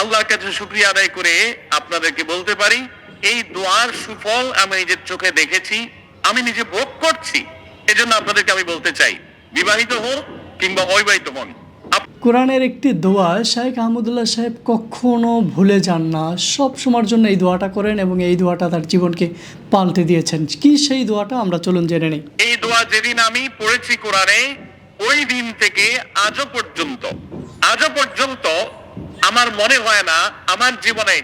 আল্লাহর কাছে শুক্রিয়া আদায় করে আপনাদেরকে বলতে পারি এই দোয়ার সুফল আমি নিজের চোখে দেখেছি আমি নিজে ভোগ করছি এজন্য আপনাদেরকে আমি বলতে চাই বিবাহিত হোক কিংবা অবিবাহিত হন। কোরআনের একটি দোয়া শাহেখ আহমদুল্লাহ সাহেব কখনো ভুলে যান না সব সময়ের জন্য এই দোয়াটা করেন এবং এই দোয়াটা তার জীবনকে পাল্টে দিয়েছেন। কি সেই দোয়াটা? আমরা চলুন জেনে নিই। এই দোয়া যেদিন আমি পড়েছি কোরআনে ওই দিন থেকে আজও পর্যন্ত আজও পর্যন্ত আমার মনে হয় না, আমার জীবনে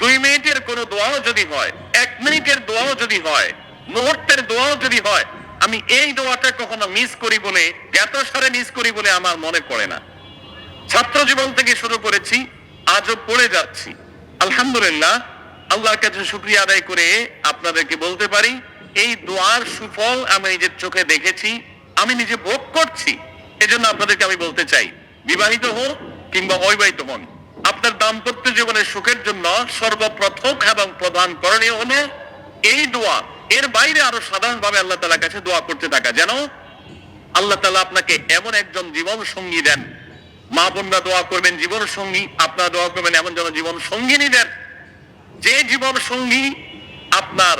দুই মিনিটের কোনো দোয়াও যদি হয়, এক মিনিটের দোয়াও যদি হয়, মুহূর্তের দোয়াও যদি হয়, আমি এই দোয়াটা কখনো মিস করি বলে, এত সারে মিস করি বলে আমার মনে পড়ে না। ছাত্র জীবন থেকে শুরু করেছি, আজও পড়ে যাচ্ছি। আলহামদুলিল্লাহ, আল্লাহর কাছে শুক্রিয়া আদায় করে আপনাদেরকে বলতে পারি, এই দোয়ার সুফল আমি নিজের চোখে দেখেছি, আমি নিজে ভোগ করছি, এজন্য আপনাদেরকে আমি বলতে চাই, বিবাহিত হোক কিংবা অবিবাহিত হন আপনার দাম্পত্য জীবনের সুখের জন্য সর্বপ্রথম এবং প্রধান করণীয় হলো এই দোয়া। এর বাইরে আরও সাধারণভাবে আল্লাহ তালার কাছে দোয়া করতে থাকা। যেন আল্লাহ তালা আপনাকে এমন একজন জীবন সঙ্গী দেন। মা বোনরা দোয়া করবেন জীবন সঙ্গী আপনারা দোয়া করবেন, এমন যেন জীবন সঙ্গিনী দেন। যে জীবন সঙ্গী আপনার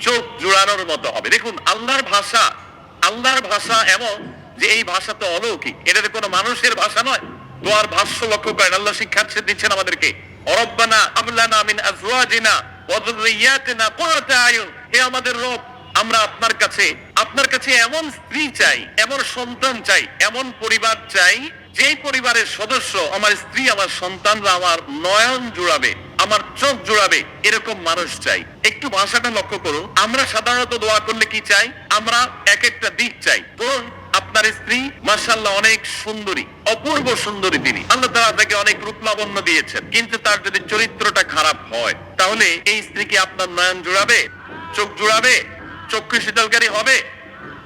চোখ জোড়ানোর মতো হবে। দেখুন, আল্লাহর ভাষা আল্লাহর ভাষা এমন যে এই ভাষা তো অলৌকিক। এটা কোনো মানুষের ভাষা নয়। দোয়ার ভাষ্য লক্ষ্য করেন, আল্লাহ শিক্ষা দিচ্ছেন আমাদেরকে। অরব্বানা আমলানা মিন আজওয়াজিনা ওয়া যুররিয়াতিনা আয়ুন। হে আমাদের রব, আমরা আপনার কাছে আপনার কাছে এমন স্ত্রী চাই, এমন সন্তান চাই, এমন পরিবার চাই যে পরিবারের সদস্য আমার স্ত্রী, আমার সন্তানরা আমার নয়ন জুড়াবে, আমার চোখ জুড়াবে, এরকম মানুষ চাই। একটু ভাষাটা লক্ষ্য করুন। আমরা সাধারণত দোয়া করলে কি চাই? আমরা এক একটা দিক চাই। ধরুন আপনার স্ত্রী মার্শাল্লাহ অনেক সুন্দরী, অপূর্ব সুন্দরী তিনি। আল্লাহ তাআলা তাকে অনেক রূপ লাবণ্য দিয়েছেন, কিন্তু তার যদি চরিত্রটা খারাপ হয়, তাহলে এই স্ত্রীকে আপনার নয়ন জুড়াবে, চোখ জুড়াবে, চক্ষু শীতলকারী হবে?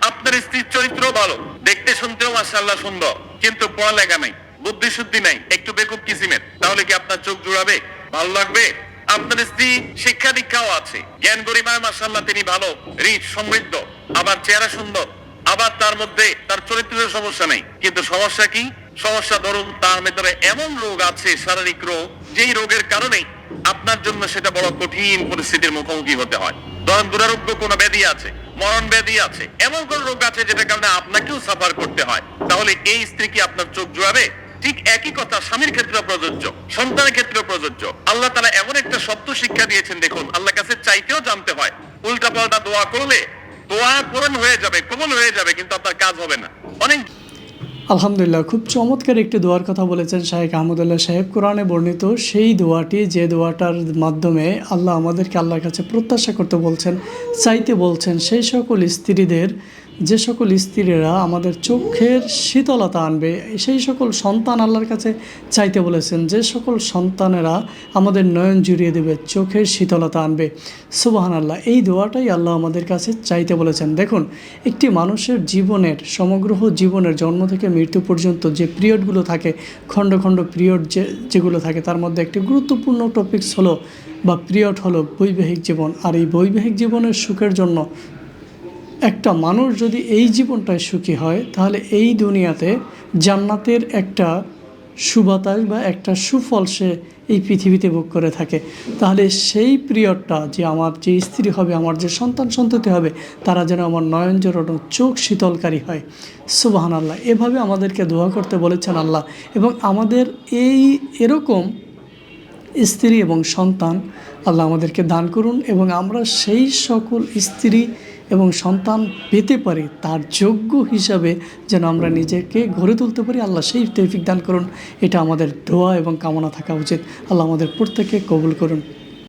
আপনার স্ত্রীর চরিত্র ভালো, দেখতে শুনতেও মাসাল্লাহ সুন্দর, কিন্তু পড়ালেখা নাই বুদ্ধি শুদ্ধি নাই, একটু বেকুব কিসিমের, তাহলে কি আপনার চোখ জুড়াবে, ভালো লাগবে? আপনার স্ত্রী শিক্ষা দীক্ষাও আছে, জ্ঞান গরিমায় মাসাল্লাহ তিনি ভালো রিচ সমৃদ্ধ, আবার চেহারা সুন্দর আবার তার মধ্যে তার চরিত্রের সমস্যা নেই। কিন্তু সমস্যা কি? সমস্যা ধরুন তার ভেতরে এমন রোগ আছে, শারীরিক রোগ, যেই রোগের কারণে আপনার জন্য সেটা বড় কঠিন পরিস্থিতির মুখোমুখি হতে হয়। ধরেন দুরারোগ্য কোনো ব্যাধি আছে, মরণ ব্যাধি আছে, এমন কোন রোগ আছে যেটার কারণে আপনাকেও সাফার করতে হয়। তাহলে এই স্ত্রী কি আপনার চোখ জোড়াবে? ঠিক একই কথা, স্বামীর ক্ষেত্রে প্রযোজ্য, সন্তানের ক্ষেত্রে প্রযোজ্য। আল্লাহ তালা এমন একটা শব্দ শিক্ষা দিয়েছেন, দেখুন আল্লাহ কাছে চাইতেও জানতে হয়। উল্টা পাল্টা দোয়া করলে দোয়া পূরণ হয়ে যাবে, কবল হয়ে যাবে, কিন্তু আপনার কাজ হবে না। অনেক আলহামদুলিল্লাহ, খুব চমৎকার একটি দোয়ার কথা বলেছেন শাহেখ আহমদুল্লাহ সাহেব। কোরআনে বর্ণিত সেই দোয়াটি, যে দোয়াটার মাধ্যমে আল্লাহ আমাদেরকে আল্লাহর কাছে প্রত্যাশা করতে বলছেন, চাইতে বলছেন, সেই সকল স্ত্রীদের যে সকল স্ত্রীরা আমাদের চোখের শীতলতা আনবে, সেই সকল সন্তান আল্লাহর কাছে চাইতে বলেছেন, যে সকল সন্তানেরা আমাদের নয়ন জুড়িয়ে দেবে, চোখের শীতলতা আনবে। সুবাহান আল্লাহ এই দোয়াটাই আল্লাহ আমাদের কাছে চাইতে বলেছেন। দেখুন, একটি মানুষের জীবনের, সমগ্র জীবনের জন্ম থেকে মৃত্যু পর্যন্ত যে পিরিয়ডগুলো থাকে, খণ্ড খণ্ড পিরিয়ড যে, যেগুলো থাকে, তার মধ্যে একটি গুরুত্বপূর্ণ টপিকস হলো বা পিরিয়ড হলো বৈবাহিক জীবন। আর এই বৈবাহিক জীবনের সুখের জন্য একটা মানুষ যদি এই জীবনটায় সুখী হয়, তাহলে এই দুনিয়াতে জান্নাতের একটা সুবাতাস বা একটা সুফল সে এই পৃথিবীতে ভোগ করে থাকে। তাহলে সেই পিরিয়ডটা যে আমার যে স্ত্রী হবে, আমার যে সন্তান সন্ততি হবে, তারা যেন আমার নয়ন জড়ানো চোখ শীতলকারী হয়। সুবাহান আল্লাহ এভাবে আমাদেরকে দোয়া করতে বলেছেন আল্লাহ। এবং আমাদের এই এরকম স্ত্রী এবং সন্তান আল্লাহ আমাদেরকে দান করুন এবং আমরা সেই সকল স্ত্রী এবং সন্তান পেতে পারি, তার যোগ্য হিসাবে যেন আমরা নিজেকে গড়ে তুলতে পারি। আল্লাহ সেই তৈফিক দান করুন। এটা আমাদের দোয়া এবং কামনা থাকা উচিত। আল্লাহ আমাদের প্রত্যেকে কবুল করুন।